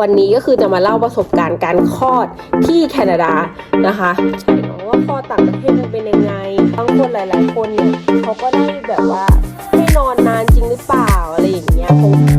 วันนี้ก็คือจะมาเล่าประสบการณ์การคลอดที่แคนาดานะคะใช่เนาะว่าคลอดต่างประเทศมันเป็นยังไงบางคนหลาย ๆ คนเนี่ยเขาก็ได้แบบว่าให้นอนนานจริงหรือเปล่าอะไรอย่างเงี้ยคง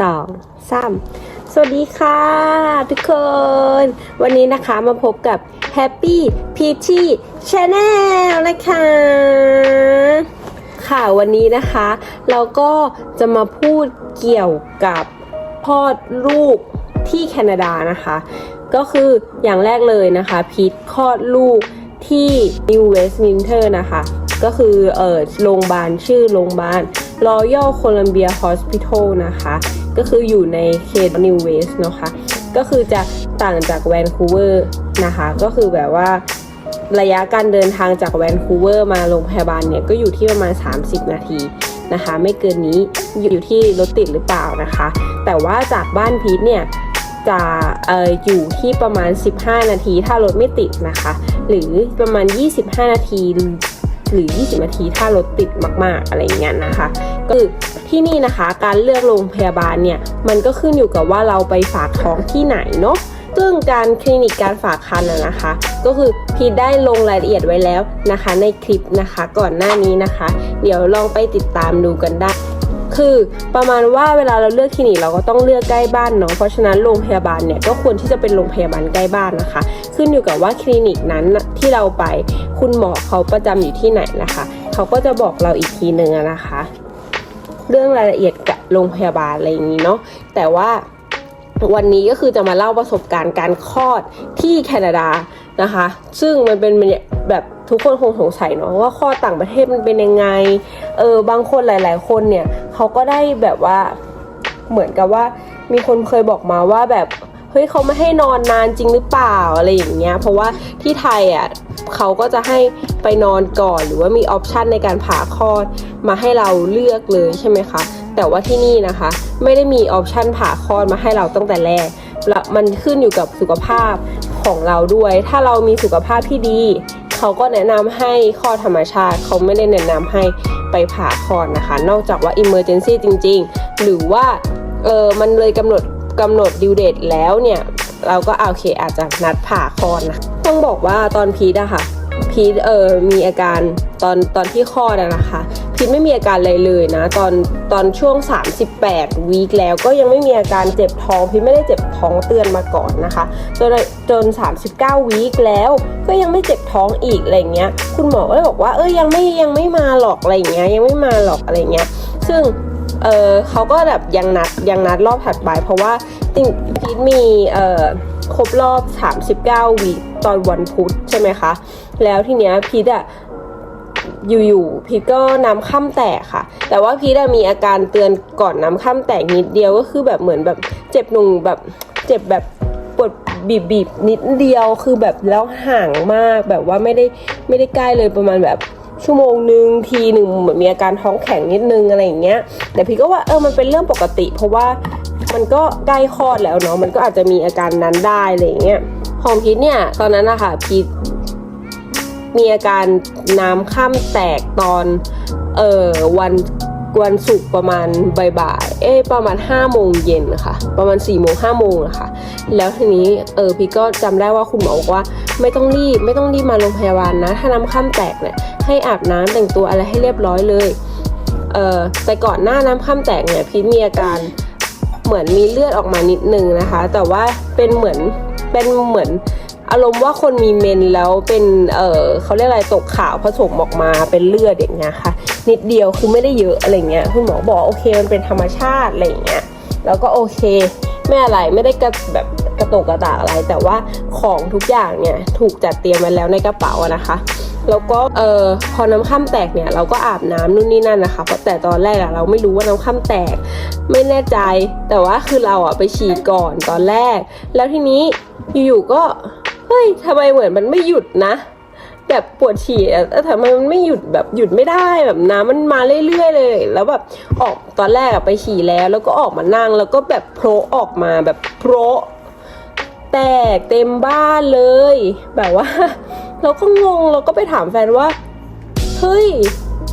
สองสามสวัสดีค่ะทุกคน วันนี้นะคะมาพบกับ Happy Peachy Channel นะคะ ค่ะวันนี้นะคะ เราก็จะมาพูดเกี่ยวกับพอดลูกที่แคนาดานะคะ ก็คืออย่างแรกเลยนะคะ พีทคลอดลูกที่ New Westminster นะคะ ก็คือเออโรงพยาบาลชื่อโรงพยาบาล Royal Columbia Hospital นะคะ ก็คืออยู่ในเขต New West นะคะ ก็คือจะต่างจากแวนคูเวอร์นะคะ ก็คือแบบว่าระยะการเดินทางจากแวนคูเวอร์มาโรงพยาบาลเนี่ย ก็อยู่ที่ประมาณ 30 นาทีนะคะ ไม่เกินนี้อยู่ที่รถติดหรือเปล่านะคะ แต่ว่าจากบ้านพีทเนี่ยจะอออยู่ที่ประมาณ 15 นาที ถ้ารถไม่ติดนะคะ หรือประมาณ 25 นาที หรือ 20 นาทีถ้ารถติดมาก ๆ อะไรอย่างเงี้ยนะคะ ก็คือที่นี่นะคะการเลือกโรงพยาบาลเนี่ยมันก็ขึ้นอยู่กับว่าเราไปฝากท้องที่ไหนเนาะซึ่งการคลินิกการฝากคันนะคะ ก็คือพีทได้ลงรายละเอียดไว้แล้วนะคะ ในคลิปนะคะก่อนหน้านี้นะคะ เดี๋ยวลองไปติดตามดูกันได้ คือประมาณว่าเวลาเราเลือกคลินิกเราก็ต้องเลือกใกล้บ้านเนาะเพราะฉะนั้นโรงพยาบาลเนี่ยก็ควรที่จะเป็นโรงพยาบาลใกล้บ้านนะคะ ขึ้นอยู่กับว่าคลินิกนั้นที่เราไปคุณหมอเขาประจำอยู่ที่ไหนนะคะ เขาก็จะบอกเราอีกทีหนึ่งนะคะ เรื่องรายละเอียดกับโรงพยาบาลอะไรอย่างนี้เนาะแต่ว่าวันนี้ก็คือจะมาเล่าประสบการณ์การคลอดที่แคนาดานะคะ ซึ่งมันเป็นแบบทุกคนคงสงสัยเนาะว่าคลอดต่างประเทศมันเป็นยังไงเออบางคนหลาย ๆ คนเนี่ยเขาก็ได้แบบว่าเหมือนกับว่ามีคนเคยบอกมาว่าแบบเฮ้ยเขาไม่ให้นอนนานจริงหรือเปล่าอะไรอย่างเงี้ยเพราะว่าที่ไทยอะเขาก็จะให้ไปนอนก่อนหรือว่ามีออปชันในการผ่าคลอด มาให้เราเลือกเลยใช่ไหมคะแต่ว่าที่นี่นะคะ ไม่ได้มีออปชันผ่าคลอดมาให้เราตั้งแต่แรกแล้วมันขึ้นอยู่กับสุขภาพของเราด้วย ถ้าเรามีสุขภาพที่ดี เขาก็แนะนำให้คลอดธรรมชาติ เขาไม่ได้แนะนำให้ไปผ่าคลอดนะคะ นอกจากว่า emergency จริง ๆ หรือว่าเออมันเลยกำหนดกำหนดดิวเดตแล้วเนี่ย เราก็โอเคอาจจะนัดผ่าคลอดนะต้องบอกว่าตอนพีทอะค่ะพีทเออมีอาการ ตอนตอนที่คลอดนะคะพีทไม่มีอาการอะไรเลยนะ ตอนตอนช่วง 38 วีคแล้วก็ยังไม่มีอาการเจ็บท้องพีทไม่ได้เจ็บท้องเตือนมาก่อนนะคะ จนจน 39 วีคแล้วก็ยังไม่เจ็บท้องอีกอะไรเงี้ยคุณหมอก็เลยบอกว่าเอ้ยยังไม่ยังไม่มาหรอกอะไรเงี้ยยังไม่มาหรอกอะไรเงี้ยซึ่งเออเขาก็แบบยังนัดยังนัดรอบถัดไปเพราะว่าจริงพีทมีเออครบรอบ 39 วีตอนวันพุธใช่ไหมคะ แล้วทีเนี้ยพีทอะ อยู่ๆพีทก็น้ำค่ำแตกค่ะ แต่ว่าพีทมีอาการเตือนก่อนน้ำค่ำแตกนิดเดียวก็คือแบบเหมือนแบบเจ็บหนุ่งแบบเจ็บแบบปวดบีบบีบนิดเดียวคือแบบแล้วห่างมากแบบว่าไม่ได้ไม่ได้ใกล้เลยประมาณแบบชั่วโมงหนึ่งทีหนึ่งเหมือนมีอาการท้องแข็งนิดนึงอะไรอย่างเงี้ยแต่พี่ก็ว่าเออมันเป็นเรื่องปกติ เพราะว่ามันก็ใกล้คลอดแล้วเนาะมันก็อาจจะมีอาการนั้นได้อะไรอย่างเงี้ยของพีทเนี่ยตอนนั้นนะคะพีท มีอาการน้ำข้ามแตกตอนเอ่อวันวันศุกร์ประมาณบ่ายๆเอ้ยประมาณ5โมงเย็นค่ะ ประมาณ4โมง5โมงอะคะ แล้วทีนี้เออพี่ก็จำได้ว่าคุณหมอบอกว่า ไม่ต้องรีบไม่ต้องรีบมาโรงพยาบาลนะ ถ้าน้ำข้ามแตกเนี่ยให้อาบน้ำแต่งตัวอะไรให้เรียบร้อยเลยเออแต่ก่อนหน้าน้ำข้ามแตกเนี่ยพีทมีอาการเหมือนมีเลือดออกมานิดนึงนะคะ แต่ว่าเป็นเหมือนเป็นเหมือน อารมณ์ว่าคนมีเมนแล้วเป็น เออเขาเรียกอะไรตกขาวผสมออกมาเป็นเลือดอย่างเงี้ยค่ะ นิดเดียวคือไม่ได้เยอะอะไรเงี้ยคุณหมอบอกโอเคมันเป็นธรรมชาติอะไรเงี้ยแล้วก็โอเคไม่อะไรไม่ได้กระแบบกระตกกระตากอะไร แต่ว่าของทุกอย่างเนี่ยถูกจัดเตรียมไว้แล้วในกระเป๋านะคะแล้วก็เอ่อพอน้ำข้ามแตกเนี่ยเราก็อาบน้ำนู่นนี่นั่นนะคะเพราะแต่ตอนแรกอะเราไม่รู้ว่าน้ำข้ามแตก ไม่แน่ใจ แต่ว่าคือเราอะไปฉี่ก่อนตอนแรก แล้วทีนี้อยู่ๆก็ เฮ้ยทำไมเหมือนมันไม่หยุดนะ แบบปวดฉี่อะแต่ทำไมมันไม่หยุดแบบหยุดไม่ได้แบบน้ำมันมาเรื่อยๆเลย แล้วแบบออกตอนแรกไปฉี่แล้ว แล้วก็ออกมานั่งแล้วก็แบบโผล่ออกมาแบบโผล่แตกเต็มบ้านเลย แบบว่า เราก็งงเราก็ไปถามแฟนว่า เฮ้ย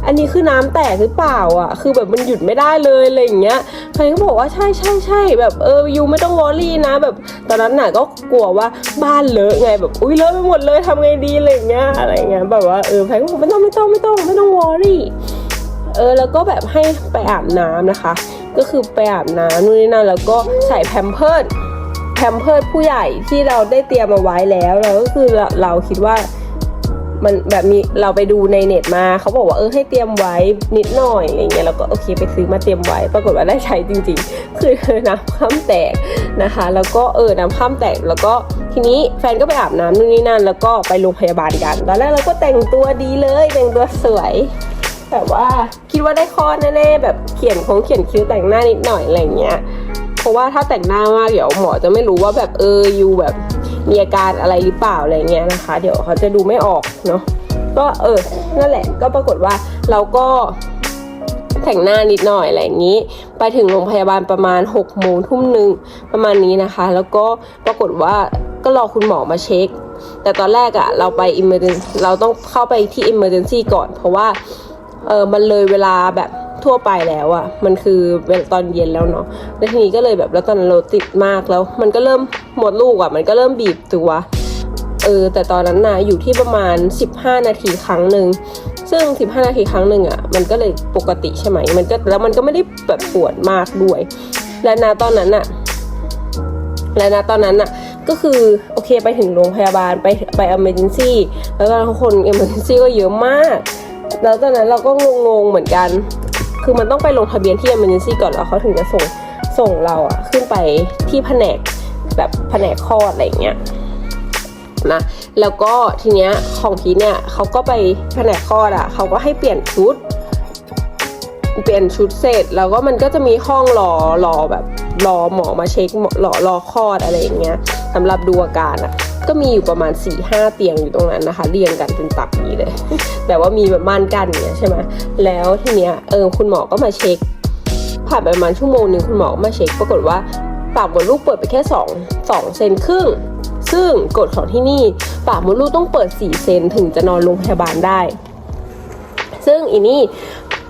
อันนี้คือน้ำแตกหรือเปล่าอะ คือแบบมันหยุดไม่ได้เลยอะไรอย่างเงี้ยแฟนก็บอกว่าใช่ใช่ใช่แบบเออยูไม่ต้องวอรี่นะ แบบตอนนั้นน่ะก็กลัวว่าบ้านเลอะไงแบบอุ้ยเลอะไปหมดเลยทำไงดีอะไรอย่างเงี้ยอะไรเงี้ยแบบว่าเออแฟนก็บอกไม่ต้องไม่ต้องไม่ต้องไม่ต้องวอรี่เออแล้วก็แบบให้ไปอาบน้ำนะคะ ก็คือไปอาบน้ำนู่นนี่นั่นแล้วก็ใส่แพมเพิร์ดแพมเพิร์ดผู้ใหญ่ที่เราได้เตรียมมาไว้แล้วแล้วก็คือเราเราคิดว่า มันแบบมีเราไปดูในเน็ตมาเขาบอกว่าเออให้เตรียมไว้นิดหน่อยอะไรเงี้ยแล้วก็โอเคไปซื้อมาเตรียมไว้ ปรากฏว่าได้ใช้จริง ๆ คือน้ำข้ามแตกนะคะ แล้วก็เออน้ำข้ามแตกแล้วก็ทีนี้แฟนก็ไปอาบน้ำนู่นนี่นั่น แล้วก็ไปโรงพยาบาลกัน ตอนแรกเราก็แต่งตัวดีเลยแต่งตัวสวยแบบว่าคิดว่าได้คลอแน่ๆแบบเขียนของเขียนคิ้วแต่งหน้านิดหน่อยอะไรเงี้ย เพราะว่าถ้าแต่งหน้ามากเดี๋ยวหมอจะไม่รู้ว่าแบบเอออยู่แบบ มีอาการอะไรหรือเปล่าอะไรเงี้ยนะคะ เดี๋ยวเขาจะดูไม่ออกเนาะก็เออนั่นแหละก็ปรากฏว่าเราก็แต่งหน้านิดหน่อยอะไรอย่างนี้ ไปถึงโรงพยาบาลประมาณ6กโมงทุ่มหนึ่งประมาณนี้นะคะ แล้วก็ปรากฏว่าก็รอคุณหมอมาเช็ค แต่ตอนแรกอะเราไป emergency เราต้องเข้าไปที่ emergency ก่อน เพราะว่าเออมันเลยเวลาแบบ ทั่วไปแล้วอะมันคือตอนเย็นแล้วเนาะแล้วทีนี้ก็เลยแบบแล้วตอนนั้นเราติดมากแล้ว มันก็เริ่มหมดลูกอะมันก็เริ่มบีบตัวเออแต่ตอนนั้นนะอยู่ที่ประมาณ 15 นาทีครั้งหนึ่งซึ่ง 15 นาทีครั้งหนึ่งอะมันก็เลยปกติใช่ไหมมันก็แล้วมันก็ไม่ได้แบบปวดมากด้วย และนะตอนนั้นอะและนะตอนนั้นอะก็คือโอเคไปถึงโรงพยาบาลไปไป emergency แล้วตอนนั้นคน emergency ก็เยอะมาก แล้วตอนนั้นเราก็งงๆเหมือนกัน คือมันต้องไปลงทะเบียนที่ emergency ก่อนแล้วเขาถึงจะส่งส่งเราอะขึ้นไปที่แผนกแบบแผนกคลอดอะไรเงี้ยนะแล้วก็ทีเนี้ยของพีเนี่ยเขาก็ไปแผนกคลอดอะเขาก็ให้เปลี่ยนชุด เปลี่ยนชุดเสร็จ แล้วก็มันก็จะมีห้องรอรอแบบรอหมอมาเช็ครอรอคลอดอะไรอย่างเงี้ยสำหรับดูอาการอะ ก็มีอยู่ประมาณ4ี่ห้าเตียงอยู่ตรงนั้นนะคะ เรียงกันเป็นตับนี้เลยแต่ว่ามีแบบม่านกั้นเงี้ยใช่ไหมแล้วทีเนี้ยเออคุณหมอก็มาเช็คผ่านไปประมาณชั่วโมงหนึ่งคุณหมอก็มาเช็คปรากฏว่าปากมดลูกเปิดไปแค่2 2เซนครึ่ง ซึ่งกฎของที่นี่ปากมดลูกต้องเปิด 4 เซนถึงจะนอนโรงพยาบาลได้ ซึ่งอีนี่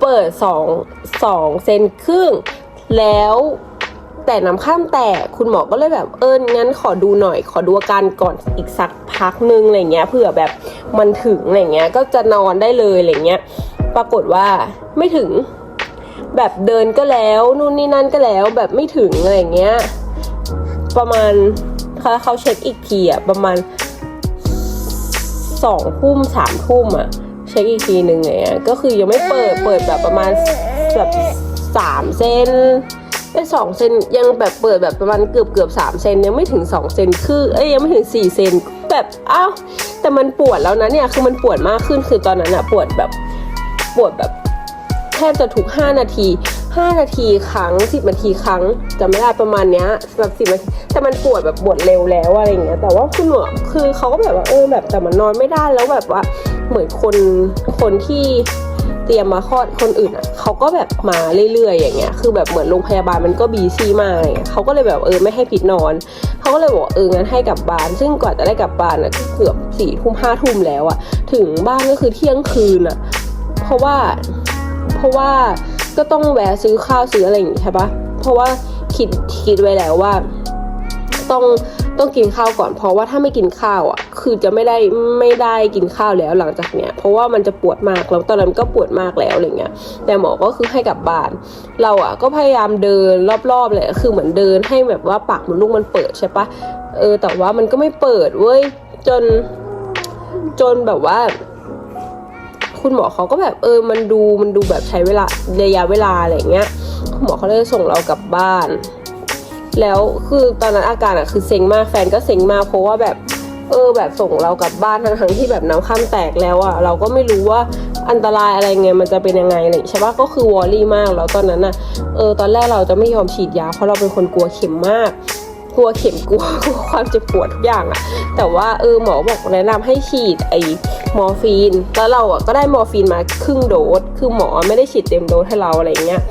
เปิด2 2เซนครึ่งแล้ว แต่น้ำข้ามแตกคุณหมอก็เลยแบบเอองั้นขอดูหน่อย ขอดูอาการก่อนอีกสักพักนึงอะไรเงี้ยเผื่อแบบมันถึงอะไรเงี้ยก็จะนอนได้เลยอะไรเงี้ยปรากฏว่าไม่ถึงแบบเดินก็แล้วนู่นนี่นั่นก็แล้วแบบไม่ถึงอะไรเงี้ยประมาณเขาเขาเช็คอีกทีอะประมาณสองทุ่มสามทุ่มอะเช็คอีกทีหนึ่งไงอะก็คือยังไม่เปิดเปิดแบบประมาณแบบสามเซน ไอ้สองเซนยังแบบเปิดแบบประมาณเกือบเกือบสามเซนยังไม่ถึงสองเซนคือเอ้ยยังไม่ถึงสี่เซนแบบอ้าวแต่มันปวดแล้วนะเนี่ยคือมันปวดมากขึ้นคือตอนนั้นอะปวดแบบปวดแบบแทบจะทุก5นาที 5 นาทีครั้ง 10 นาทีครั้งจะไม่ได้ประมาณเนี้ยแบบสิบนาทีแต่มันปวดแบบปวดเร็วแล้วอะไรเงี้ยแต่ว่าคุณหมอคือเขาก็แบบว่าเออแบบแต่มันนอนไม่ได้แล้วแบบว่าเหมือนคนคนที่ เตรียมมาคลอดคนอื่นอะเขาก็แบบมาเรื่อยๆ อย่างเงี้ยคือแบบเหมือนโรงพยาบาลมันก็บีซี่มากเงี้ยเขาก็เลยแบบเออไม่ให้พิดนอนเขาก็เลยบอกเอองั้นให้กลับบ้าน ซึ่งกว่าจะได้กลับบ้านอะก็เกือบสี่ทุ่มห้าทุ่มแล้วอะถึงบ้านก็คือเที่ยงคืนอะเพราะว่าเพราะว่าก็ต้องแวะซื้อข้าวซื้ออะไรอย่างงี้ใช่ปะเพราะว่าคิดคิดไว้แล้วว่า ต้องต้องกินข้าวก่อนเพราะว่าถ้าไม่กินข้าวอะคือจะไม่ได้ไม่ได้กินข้าวแล้วหลังจากเนี้ยเพราะว่ามันจะปวดมากแล้วตอนนั้นก็ปวดมากแล้วอะไรเงี้ยแต่หมอก็คือให้กลับบ้าน เราอะก็พยายามเดินรอบๆเลยคือเหมือนเดินให้แบบว่าปากมดลูกมันเปิดใช่ปะเออแต่ว่ามันก็ไม่เปิดเว้ยจนจนแบบว่า คุณหมอเขาก็แบบเออ มันดูมันดูแบบใช้เวลาระยะเวลาอะไรเงี้ยคุณหมอเขาเลยส่งเรากลับบ้าน แล้วคือตอนนั้นอาการอะคือเซ็งมากแฟนก็เซ็งมากเพราะว่าแบบเออแบบส่งเรากลับบ้านทั้งทั้งๆที่แบบน้ำข้ามแตกแล้วอะเราก็ไม่รู้ว่าอันตรายอะไรไงมันจะเป็นยังไงอะไรอย่างเงี้ยใช่ปะก็คือวอรี่มากแล้วตอนนั้นอะเออตอนแรกเราจะไม่ยอมฉีดยาเพราะเราเป็นคนกลัวเข็มมาก กลัวเข็มกลัวกลัวความเจ็บปวดทุกอย่างอะแต่ว่าเออหมอบอกแนะนำให้ฉีดไอมอร์ฟีนแล้วเราอะก็ได้มอร์ฟีนมาครึ่งโดสคือหมอไม่ได้ฉีดเต็มโดสให้เราอะไรเงี้ย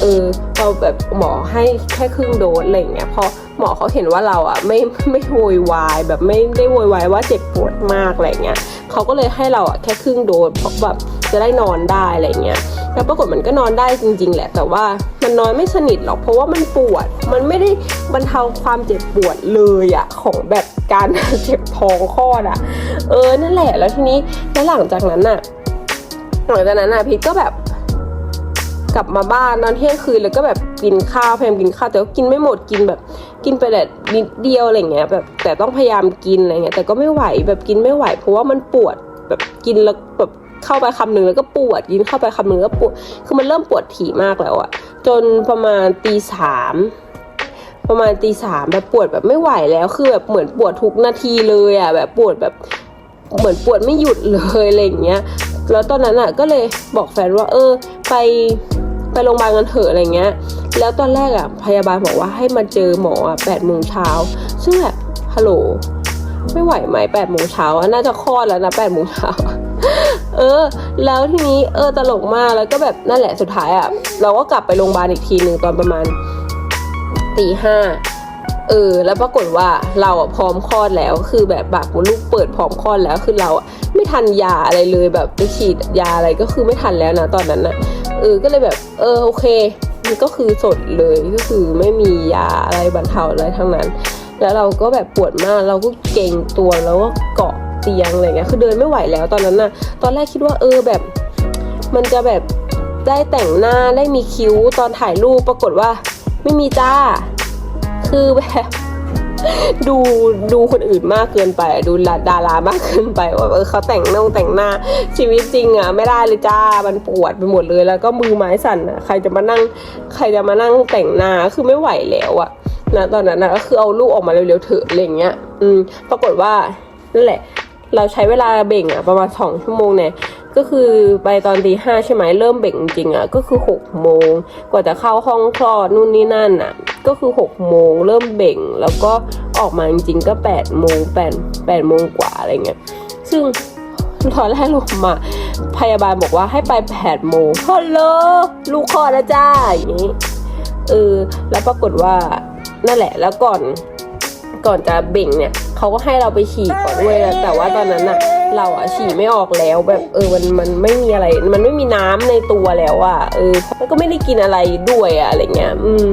เออเราแบบหมอให้แค่ครึ่งโดสอะไรเงี้ยพอหมอเขาเห็นว่าเราอะไม่ไม่โวยวายแบบไม่ได้โวยวายว่าเจ็บปวดมากอะไรเงี้ยเขาก็เลยให้เราอะแค่ครึ่งโดสเพราะแบบจะได้นอนได้อะไรเงี้ยแล้วปรากฏมันก็นอนได้จริง ๆ แหละ แต่ว่ามันนอนไม่สนิทหรอกเพราะว่ามันปวด มันไม่ได้บรรเทาความเจ็บปวดเลยอะของแบบการเจ็บท้องคลอดอะเออนั่นแหละแล้วทีนี้แล้วหลังจากนั้นอะหลังจากนั้นอะพีทก็แบบ กลับมาบ้านตอนเที่ยงคืนแล้วก็แบบกินข้าวพยายามกินข้าวแต่ก็กินไม่หมดกินแบบ กินไปแต่นิดเดียวอะไรเงี้ยแบบแต่ต้องพยายามกินอะไรเงี้ยแต่ก็ไม่ไหวแบบกินไม่ไหว เพราะว่ามันปวดแบบกินแล้วแบบเข้าไปคำหนึ่งแล้วก็ปวดกินเข้าไปคำหนึ่งแล้วก็ปวดคือมันเริ่มปวดถี่มากแล้วอะจนประมาณตีสามประมาณตีสามแบบปวดแบบไม่ไหวแล้วคือแบบเหมือนปวดทุกนาทีเลยอะแบบปวดแบบ เหมือนปวดไม่หยุดเลยอะไรอย่างเงี้ย แล้วตอนนั้นอะก็เลยบอกแฟนว่า เออ ไปไปโรงพยาบาลกันเถอะอะไรเงี้ย แล้วตอนแรกอะพยาบาลบอกว่าให้มาเจอหมออะแปดโมงเช้า ซึ่งแบบฮัลโหลไม่ไหวไหมแปดโมงเช้าน่าจะคลอดแล้วนะแปดโมงเช้าเออ แล้วทีนี้เออตลกมากแล้วก็แบบนั่นแหละสุดท้ายอะเราก็กลับไปโรงพยาบาลอีกทีหนึ่งตอนประมาณตีห้า เออ แล้วปรากฏว่าเราอะพร้อมคลอดแล้ว คือแบบปากมดลูกเปิดพร้อมคลอดแล้ว คือเราอะไม่ทันยาอะไรเลยแบบไปฉีดยาอะไรก็คือไม่ทันแล้วนะตอนนั้นนะเออ ก็เลยแบบ เออ โอเคมันก็คือสดเลย ก็คือไม่มียาอะไรบรรเทาอะไรทั้งนั้น แล้วเราก็แบบปวดมาก เราก็เกรงตัวแล้วก็เกาะเตียงอะไรเงี้ย คือเดินไม่ไหวแล้วตอนนั้นน่ะ ตอนแรกคิดว่าเออแบบ มันจะแบบได้แต่งหน้าได้มีคิ้วตอนถ่ายรูปปรากฏว่า ไม่มีจ้า คือแบบดูดูคนอื่นมากเกินไป ดูดารามากเกินไปว่าเออเขาแต่งหน้าแต่งหน้าชีวิตจริงอะไม่ได้เลยจ้ามันปวดไปหมดเลยแล้วก็มือไม้สั่นอะใครจะมานั่ง ใครจะมานั่งแต่งหน้าคือไม่ไหวแล้วอะนะตอนนั้นนะก็คือเอาลูกออกมาเร็วๆเถอะอะไรเงี้ย อืม ปรากฏว่านั่นแหละ เราใช้เวลาเบ่งอะประมาณสองชั่วโมงเนี่ย ก็คือไปตอนตีห้าใช่ไหมเริ่มเบ่งจริงๆอะก็คือหกโมงกว่าจะเข้าห้องคลอดนู่นนี่นั่นอะ ก็คือหกโมงเริ่มเบ่งแล้วก็ออกมาจริงๆก็แปดโมงแปดแปดโมงกว่าอะไรเงี้ยซึ่งตอนแรกลงมาพยาบาลบอกว่าให้ไปแปดโมงฮัลโหลลูกคลอดแล้วจ้าอย่างนี้เออแล้วปรากฏว่านั่นแหละแล้วก่อนก่อนจะเบ่งเนี่ยเขาก็ให้เราไปฉี่ก่อนด้วยแต่ว่าตอนนั้นอะ เราอะฉี่ไม่ออกแล้วแบบเออมันมันไม่มีอะไร มันไม่มีน้ำในตัวแล้วอะเออแล้วก็ไม่ได้กินอะไรด้วยอะอะไรเงี้ยอืม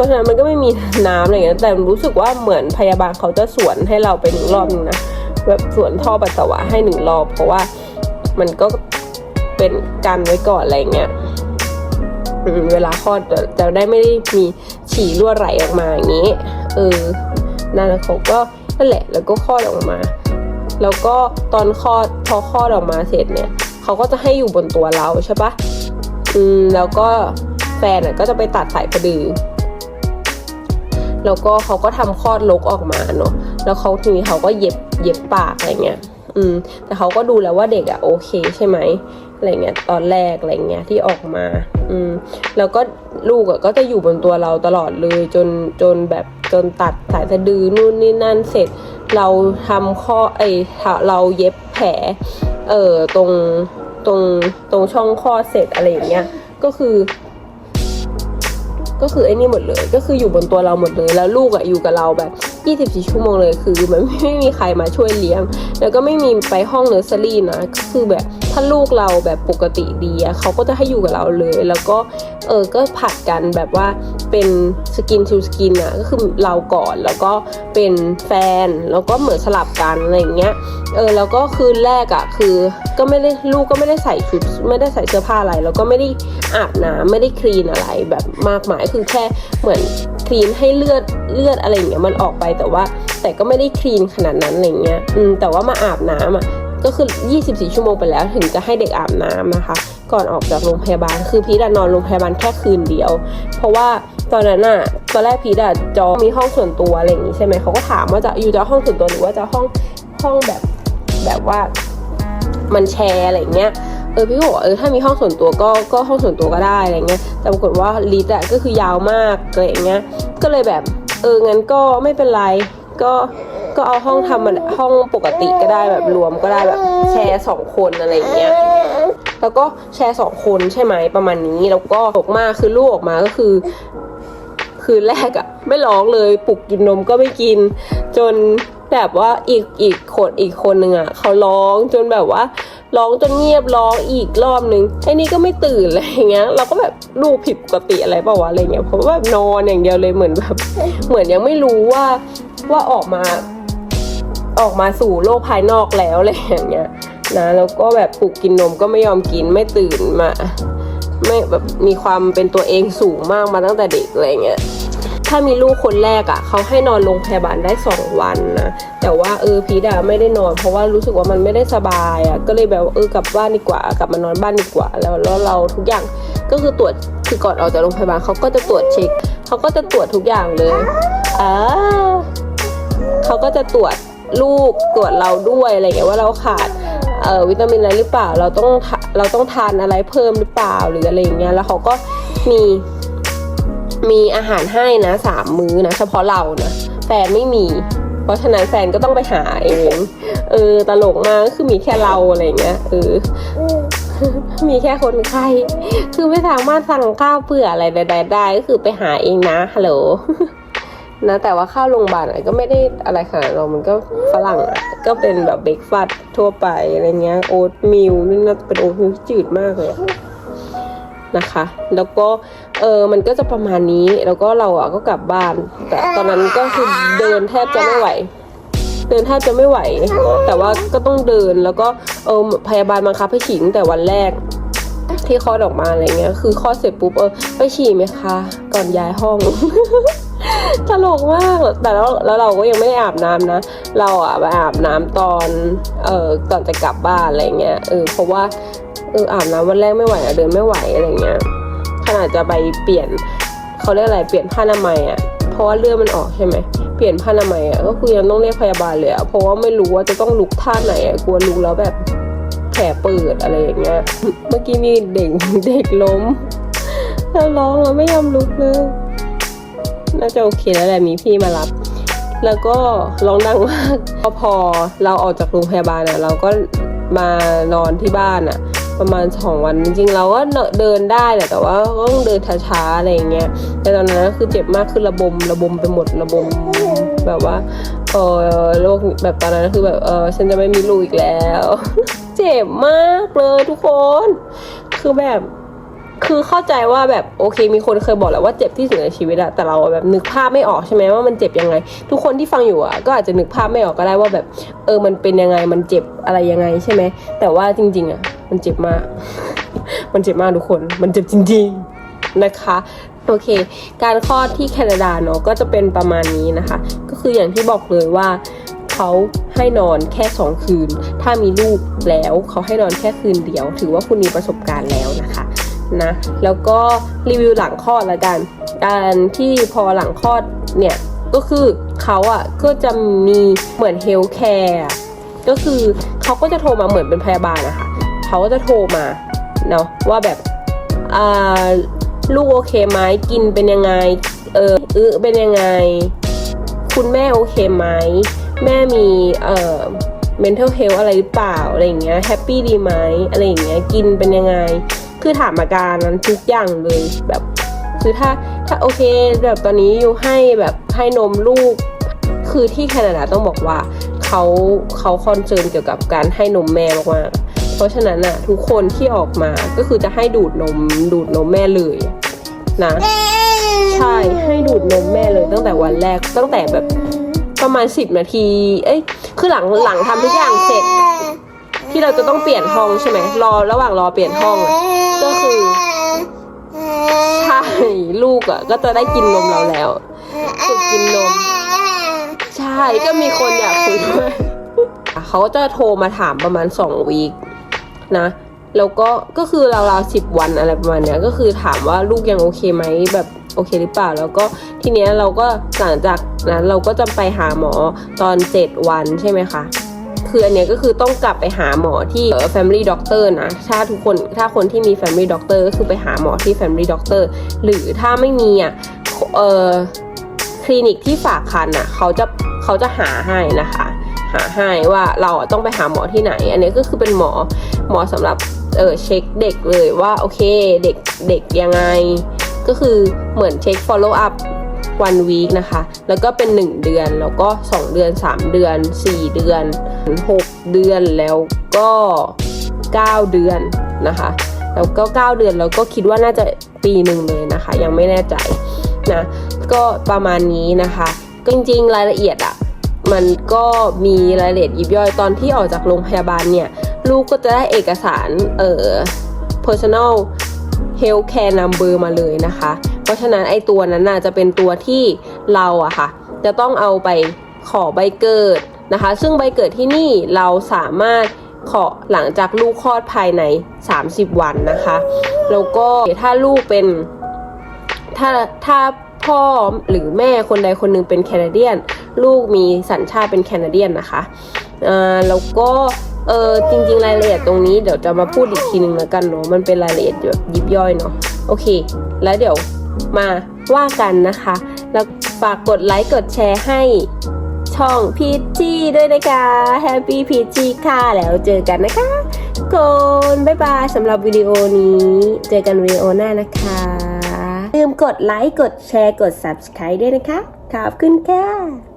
พราะฉะนั้นมันก็ไม่มีน้ำอะไรเงี้ยแต่รู้สึกว่าเหมือนพยาบาลเขาจะสวนให้เราไปหนึ่งรอบนึงนะแบบสวนท่อปัสสาวะให้หนึ่งรอบ เพราะว่ามันก็เป็นกันไว้ก่อนอะไรเงี้ยเวลาคลอดจะจะได้ไม่ได้มีฉี่รั่วไหลออกมาอย่างนี้ เออนั่นแหละเขาก็นั่นแหละแล้วก็คลอดออกมา แล้วก็ตอนคลอดพอคลอดออกมาเสร็จเนี่ยเขาก็จะให้อยู่บนตัวเราใช่ปะอืมแล้วก็แฟนน่ะก็จะไปตัดสายสะดือแล้วก็เขาก็ทำคลอดลกออกมาเนาะแล้วเขาทีนี้เขาก็เย็บเย็บปากอะไรเงี้ยอืมแต่เขาก็ดูแล้วว่าเด็กอะโอเคใช่ไหมอะไรเงี้ยตอนแรกอะไรเงี้ยที่ออกมา อืมแล้วก็ลูกอะก็จะอยู่บนตัวเราตลอดเลยจนจนแบบจนตัดสายสะดือนู่นนี่นั่นเสร็จ เราทำข้อไอ้เราเย็บแผลเอ่อตรงตรงตรงช่องคลอเสร็จอะไรอย่างเงี้ยก็คือ ก็คือไอ้นี่หมดเลย ก็คืออยู่บนตัวเราหมดเลย แล้วลูกอะอยู่กับเราแบบ 24 ชั่วโมงเลยคือมันไม่มีใครมาช่วยเลี้ยง แล้วก็ไม่มีไปห้องเนอร์เซอรี่นะก็คือแบบถ้าลูกเราแบบปกติดีอะเขาก็จะให้อยู่กับเราเลย แล้วก็ เออก็ผัดกันแบบว่าเป็นสกินทูสกินอะก็คือเราก่อนแล้วก็เป็นแฟนแล้วก็เหมือนสลับกันอะไรอย่างเงี้ยเออแล้วก็คืนแรกอะคือก็ไม่ได้ลูกก็ไม่ได้ใส่ชุดไม่ได้ใส่เสื้อผ้าอะไร แล้วก็ไม่ได้อาบน้ำไม่ได้คลีนอะไรแบบมากมายคือแค่เหมือนคลีนให้เลือดเลือดอะไรอย่างเงี้ยมันออกไปแต่ว่า แต่ก็ไม่ได้คลีนขนาดนั้นอะไรเงี้ยอืมแต่ว่ามาอาบน้ำอะก็คือ 24 ชั่วโมงไปแล้วถึงจะให้เด็กอาบน้ำนะคะ ก่อนออกจากโรงพยาบาล คือพีดนอนโรงพยาบาลแค่คืนเดียว เพราะว่าตอนนั้นอะตอนแรกพีดอะจองมีห้องส่วนตัวอะไรอย่างงี้ใช่ไหมเขาก็ถามว่าจะอยู่จะห้องส่วนตัวหรือว่าจะห้องห้องแบบแบบว่ามันแชร์อะไรอย่างเงี้ย เออพี่บอกว่าเออถ้ามีห้องส่วนตัวก็ก็ห้องส่วนตัวก็ได้อะไรเงี้ย แต่ปรากฏว่าลิสต์อะก็คือยาวมากอะไรอย่างเงี้ย ก็เลยแบบเอองั้นก็ไม่เป็นไร ก็ก็เอาห้องทำมันห้องปกติก็ได้แบบรวมก็ได้แบบแชร์สองคนอะไรอย่างเงี้ย แล้วก็แชร์สองคนใช่ไหมประมาณนี้ แล้วก็ตกมากคือลูกออกมาก็คือ คืนแรกอะไม่ร้องเลยปลุกกินนมก็ไม่กิน จนแบบว่าอีกอีกคนอีกคนหนึ่งอะเขาร้องจนแบบว่าร้องจนเงียบร้องอีกรอบนึงไอ้นี่ก็ไม่ตื่นอะไรอย่างเงี้ย เราก็แบบลูกผิดปกติอะไรเปล่าวะอะไรเงี้ยเพราะว่าแบบนอนอย่างเดียวเลยเหมือนแบบเหมือนยังไม่รู้ว่าว่าออกมา ออกมาสู่โลกภายนอกแล้วอะไรอย่างเงี้ย นะแล้วก็แบบปลุกกินนมก็ไม่ยอมกินไม่ตื่นมา ไม่แบบมีความเป็นตัวเองสูงมากมาตั้งแต่เด็กอะไรเงี้ยถ้ามีลูกคนแรกอะ่ะเขาให้นอนโรงพยาบาลได้สองวันนะแต่ว่าเออพีดาไม่ได้นอน เพราะว่ารู้สึกว่ามันไม่ได้สบายอะ่ะก็เลยแบบเออกลับบ้านดีกว่ากลับมานอนบ้านดีกว่า แล้วแล้วเราทุกอย่างก็คือตรวจคือก่อนออกจากโรงพยาบาลเขาก็จะตรวจเช็คเขาก็จะตรวจทุกอย่างเลยอ่าเขาก็จะตรวจลูกตรวจเราด้วยอะไรเงี้ยว่าเราขาด เอ่อวิตามินอะไรหรือเปล่า เราต้องเราต้องทานอะไรเพิ่มหรือเปล่าหรืออะไรอย่างเงี้ยแล้วเขาก็มีมีอาหารให้นะสามมื้อนะเฉพาะเรานะแฟนไม่มี เพราะฉะนั้นแฟนก็ต้องไปหาเองเออตลกมากคือมีแค่เราอะไรเงี้ยเออมีแค่คนไข้คือไม่สามารถสั่งข้าวเผื่ออะไรใดๆได้ก็คือไปหาเองนะฮัลโหล นะแต่ว่าข้าวโรงพยาบาลอะไรก็ไม่ได้อะไรขนาดเรามันก็ฝรั่งก็เป็นแบบเบรกฟาสต์ทั่วไปอะไรเงี้ยโอ๊ตมิลนี่น่าจะเป็นโอ๊ตมิลที่จืดมากเลยนะคะ แล้วก็เออมันก็จะประมาณนี้แล้วก็เราอะก็กลับบ้าน แต่ตอนนั้นก็คือเดินแทบจะไม่ไหว เดินแทบจะไม่ไหว แต่ว่าก็ต้องเดินแล้วก็เออพยาบาลบังคับให้ฉีดตั้งแต่วันแรกที่คลอดออกมาอะไรเงี้ย คือคลอดเสร็จปุ๊บเออไปฉี่ไหมคะ ก่อนย้ายห้อง ตลกมาก แต่แล้วแล้วเราก็ยังไม่ได้อาบน้ำนะ เราอะไปอาบน้ำตอนเอ่อก่อนจะกลับบ้านอะไรเงี้ย เออ เพราะว่าเอออาบน้ำวันแรกไม่ไหวอะเดินไม่ไหวอะไรเงี้ย ขนาดจะไปเปลี่ยนเขาเรียกอะไรเปลี่ยนผ้าอนามัยอะเพราะว่าเลือดมันออกใช่ไหมเปลี่ยนผ้าอนามัยอะก็คือยังต้องเรียกพยาบาลเลยอะเพราะว่าไม่รู้ว่าจะต้องลุกท่าไหนอะกลัวลุกแล้วแบบแผลเปิดอะไรอย่างเงี้ย เมื่อกี้มีเด็กเด็กล้มแล้วร้องแล้วไม่ยอมลุกเลย น่าจะโอเคแล้วแหละมีพี่มารับ แล้วก็ร้องดังมากก็พอเราออกจากโรงพยาบาลอะ เราก็มานอนที่บ้านอะ ประมาณสองวันจริงๆ เราก็เดินได้แหละแต่ว่าต้องเดินช้าๆอะไรอย่างเงี้ยแต่ตอนนั้นก็คือเจ็บมากคือระบมระบมไปหมดระบมแบบว่าเออโรคแบบตอนนั้นคือแบบเออฉันจะไม่มีลูกอีกแล้ว เจ็บมากเลยทุกคน คือแบบ คือเข้าใจว่าแบบโอเค มีคนเคยบอกแหละว่าเจ็บที่สุดในชีวิตอะแต่เราแบบนึกภาพไม่ออกใช่ไหมว่ามันเจ็บยังไง ทุกคนที่ฟังอยู่อะก็อาจจะนึกภาพไม่ออกก็ได้ว่าแบบ เออมันเป็นยังไงมันเจ็บอะไรยังไงใช่ไหมแต่ว่าจริง ๆอะมันเจ็บมาก มันเจ็บมากทุกคน มันเจ็บจริงๆนะคะโอเค การคลอดที่แคนาดาเนาะก็จะเป็นประมาณนี้นะคะ ก็คืออย่างที่บอกเลยว่าเขาให้นอนแค่ 2 คืน ถ้ามีลูกแล้วเขาให้นอนแค่คืนเดียว ถือว่าคุณมีประสบการณ์แล้วนะคะ นะ แล้วก็รีวิวหลังคลอดละกัน การที่พอหลังคลอดเนี่ย ก็คือเขาอะ่ะก็จะมีเหมือนเฮลท์แคร์ก็คือเขาก็จะโทรมาเหมือนเป็นพยาบาลนะคะเขาก็จะโทรมาเนาะว่าแบบลูกโอเคไหมกินเป็นยังไง เอออึเป็นยังไง คุณแม่โอเคไหม แม่มีเอ่อ mental health อะไรหรือเปล่า อะไรอย่างเงี้ยแฮปปี้ดีไหมอะไรอย่างเงี้ยกินเป็นยังไง คือถามอาการนั้นทุกอย่างเลยแบบคือถ้าถ้าโอเคแบบตอนนี้อยู่ให้แบบให้นมลูก คือที่แคนาดาต้องบอกว่าเขาเขาคอนเซิร์นเกี่ยวกับการให้นมแม่มากๆเพราะฉะนั้นอะทุกคนที่ออกมาก็คือจะให้ดูดนมดูดนมแม่เลยนะใช่ให้ดูดนมแม่เลยตั้งแต่วันแรกตั้งแต่แบบประมาณ10นาที เอ้ยคือหลังหลังทำทุกอย่างเสร็จ ที่เราจะต้องเปลี่ยนห้องใช่ไหมรอระหว่างรอเปลี่ยนห้องอะก็คือใช่ลูกอะ ก็จะได้กินนมเราแล้วฝึกกินนม ใช่ก็มีคนอยากคุยด้วยเขาก็จะโทรมาถามประมาณสองวีคนะแล้วก็ก็คือราวๆสิบวันอะไรประมาณเนี้ยก็คือถามว่าลูกยังโอเคไหมแบบโอเคหรือเปล่าแล้วก็ทีเนี้ยเราก็หลังจากนั้นเราก็จะไปหาหมอตอนเจ็ดวันใช่ไหมคะ คืออันเนี้ยก็คือต้องกลับไปหาหมอที่ family doctor นะถ้าทุกคนถ้าคนที่มี family doctor ก็คือไปหาหมอที่ family doctor หรือถ้าไม่มีอะเออคลินิกที่ฝากคันอะเขาจะเขาจะหาให้นะคะหาให้ว่าเราต้องไปหาหมอที่ไหน อันนี้ก็คือเป็นหมอหมอสำหรับเออเช็คเด็กเลยว่าโอเคเด็กเด็กยังไง ก็คือเหมือนเช็ค follow up one week นะคะ แล้วก็เป็น 1 เดือน แล้วก็ 2 เดือน 3 เดือน 4 เดือน 6 เดือน แล้วก็ 9 เดือนนะคะ แล้วก็ 9 เดือน แล้วก็คิดว่าน่าจะปีหนึ่งเลยนะคะ ยังไม่แน่ใจนะ ก็ประมาณนี้นะคะก็จริงๆ รายละเอียดอะมันก็มีรายละเอียดยิบย่อยตอนที่ออกจากโรงพยาบาลเนี่ย ลูกก็จะได้เอกสารเอ่อ personal health care number มาเลยนะคะ เพราะฉะนั้นไอตัวนั้นน่ะจะเป็นตัวที่เราอะค่ะ จะต้องเอาไปขอใบเกิดนะคะ ซึ่งใบเกิดที่นี่เราสามารถขอหลังจากลูกคลอดภายใน 30 วันนะคะ แล้วก็ถ้าลูกเป็นถ้าถ้าพ่อหรือแม่คนใดคนหนึ่งเป็นแคนาเดียน ลูกมีสัญชาติเป็นแคนาเดียนนะคะแล้วก็เออจริงๆรายละเอียดตรงนี้เดี๋ยวจะมาพูดอีกทีหนึ่งแล้วกันเนาะมันเป็นรายละเอียดแบบยิบย่อยเนาะโอเค แล้วเดี๋ยว มาว่ากันนะคะ แล้วฝากกดไลค์กดแชร์ให้ช่องพีจีด้วยนะคะแฮปปี้พีจีค่ะแล้วเจอกันนะคะคนบ๊ายบายสำหรับวิดีโอนี้ เจอกันวิดีโอหน้านะคะลืมกดไลค์กดแชร์กด subscribe ด้วยนะคะ ขอบคุณค่ะ